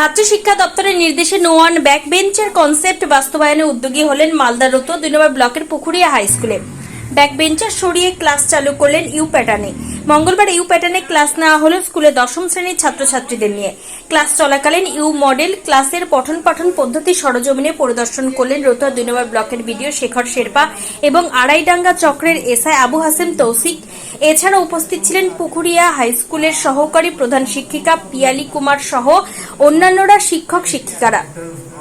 রাজ্য শিক্ষা দপ্তরের নির্দেশে নো ওয়ান ব্যাক বেঞ্চের কনসেপ্ট বাস্তবায়নে উদ্যোগী হলেন মালদা রত দুই নম্বর ব্লকের পুকুরিয়া হাই স্কুলে। ব্যাক বেঞ্চার সরিয়ে ক্লাস চালু করলেন ইউ প্যাটার্নে। মঙ্গলবার ইউ প্যাটার্নে ক্লাস নেওয়া হলো স্কুলে দশম শ্রেণির ছাত্রছাত্রীদের নিয়ে। ক্লাস চলাকালীন ইউ মডেল ক্লাসের পঠন পাঠন পদ্ধতি সরজমিনে পরিদর্শন করলেন রতুয়া দুই নম্বর ব্লকের বিডিও শেখর শেরপা এবং আড়াইডাঙ্গা চক্রের এসআই আবু হাসেম তৌসিক। এছাড়া উপস্থিত ছিলেন পুকুরিয়া হাই স্কুলের সহকারী প্রধান শিক্ষিকা পিয়ালি কুমার সহ অন্যান্যরা শিক্ষক শিক্ষিকারা।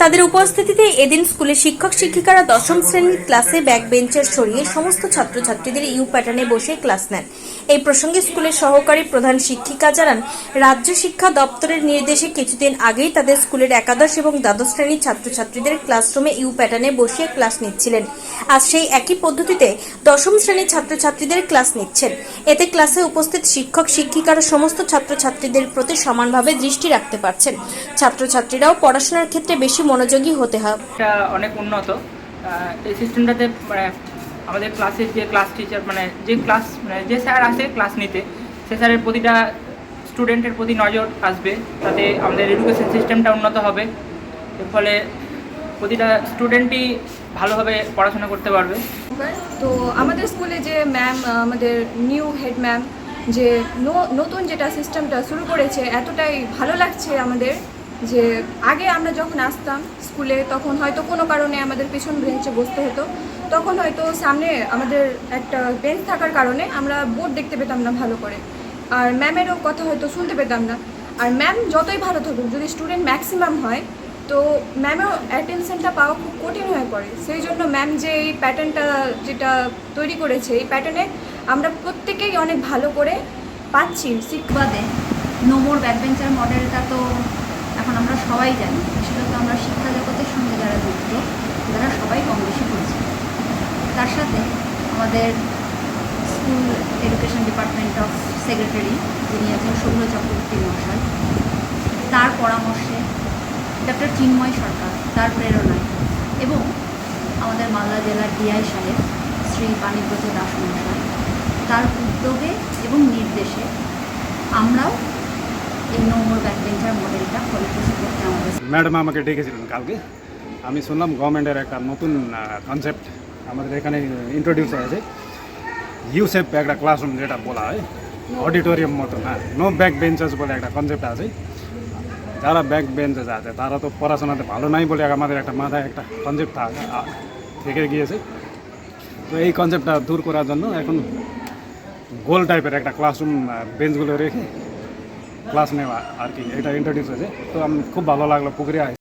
তাদের উপস্থিতিতে এদিন স্কুলের শিক্ষক শিক্ষিকারা দশম শ্রেণির ক্লাসে ব্যাক বেঞ্চের সরিয়ে সমস্ত ছাত্রছাত্রীদের ইউ প্যাটার্নে বসে ক্লাস নেন। এই প্রসঙ্গে স্কুলের সহকারী প্রধান শিক্ষিকা জানান, রাজ্য শিক্ষা দপ্তরের নির্দেশে কিছুদিন আগেই তাদের স্কুলের একাদশ এবং দ্বাদশ শ্রেণির ছাত্রছাত্রীদের ক্লাসরুমে ইউ প্যাটার্নে বসিয়ে ক্লাস নিচ্ছিলেন। আজ সেই একই পদ্ধতিতে দশম শ্রেণির ছাত্রছাত্রীদের ক্লাস নিচ্ছেন। এতে ক্লাসে উপস্থিত শিক্ষক, শিক্ষিকারা সমস্ত ছাত্রছাত্রীদের প্রতি সমানভাবে দৃষ্টি রাখতে পারছেন। ছাত্রছাত্রীরাও পড়াশোনার ক্ষেত্রে বেশি মনোযোগী হতে এটা অনেক উন্নত। এই সিস্টেমটাতে আমাদের ক্লাসের যে ক্লাস টিচার মানে যে ক্লাস মানে যে স্যার আসে ক্লাস নিতে, সে স্যারের প্রতিটা স্টুডেন্টের প্রতি নজর আসবে, তাতে আমাদের এডুকেশন সিস্টেমটা উন্নত হবে। এর ফলে প্রতিটা স্টুডেন্টই ভালোভাবে পড়াশোনা করতে পারবে। তো আমাদের স্কুলে যে ম্যাম আমাদের নিউ হেড ম্যাম যে নতুন যেটা সিস্টেমটা শুরু করেছে, এতটাই ভালো লাগছে আমাদের। যে আগে আমরা যখন আসতাম স্কুলে, তখন হয়তো কোনো কারণে আমাদের পেছন বেঞ্চে বসতে হতো। তখন হয়তো সামনে আমাদের একটা বেঞ্চ থাকার কারণে আমরা বোর্ড দেখতে পেতাম না ভালো করে। আর ম্যামেরও কথা হয়তো শুনতে পেতাম না। আর ম্যাম যতই ভালো থাকুক, যদি স্টুডেন্ট ম্যাক্সিমাম হয়, তো ম্যামের অ্যাটেনশনটা পাওয়া খুব কঠিন হয়ে পড়ে। সেই জন্য ম্যাম যে এই প্যাটার্নটা যেটা তৈরি করেছে, এই প্যাটার্নে আমরা প্রত্যেকেই অনেক ভালো করে পাচ্ছি। শিখ বাদে নোমোর ব্যাকবেঞ্চার মডেলটা তো আমরা সবাই জানি বিশেষত আমরা শিক্ষা জগতের সঙ্গে যারা যুক্ত, তারা সবাই কম বেশি পরিচিত। তার সাথে আমাদের school education department of secretary যিনি আছেন সৌম্য চক্রবর্তী মহাশয়, তার পরামর্শে ডক্টর চিন্ময় সরকার, তার প্রেরণায় এবং আমাদের মালদা জেলার ডিআই সাহেব, শ্রী পানিব্রত দাস মহাশয়, তার উদ্যোগে এবং নির্দেশে আমরাও এই নোংর ব্যাকবেঞ্চার মডেলটা ফলপ্রসূ করতে আমাদের ম্যাডাম আমাকে ডেকেছিলেন কালকে। আমি শুনলাম গভর্নমেন্টের একটা নতুন কনসেপ্ট আমাদের এখানে ইন্ট্রোডিউস হয়েছে। ইউসেপ একটা ক্লাসরুম যেটা বলা হয় অডিটোরিয়াম মতো হ্যাঁ নো ব্যাক বেঞ্চেস বলে একটা কনসেপ্ট আছে। যারা ব্যাক বেঞ্চেস আছে, তারা তো পড়াশোনাতে ভালো নাই বলে আমাদের একটা মাথায় একটা কনসেপ্ট থেকে গিয়েছে। তো এই কনসেপ্টটা দূর করার জন্য এখন গোল টাইপের একটা ক্লাসরুম বেঞ্চগুলো রেখে ক্লাস নেওয়া আর কি এটা ইন্ট্রোডিউস হয়েছে। তো আমি খুব ভালো লাগল পুকুরিয়া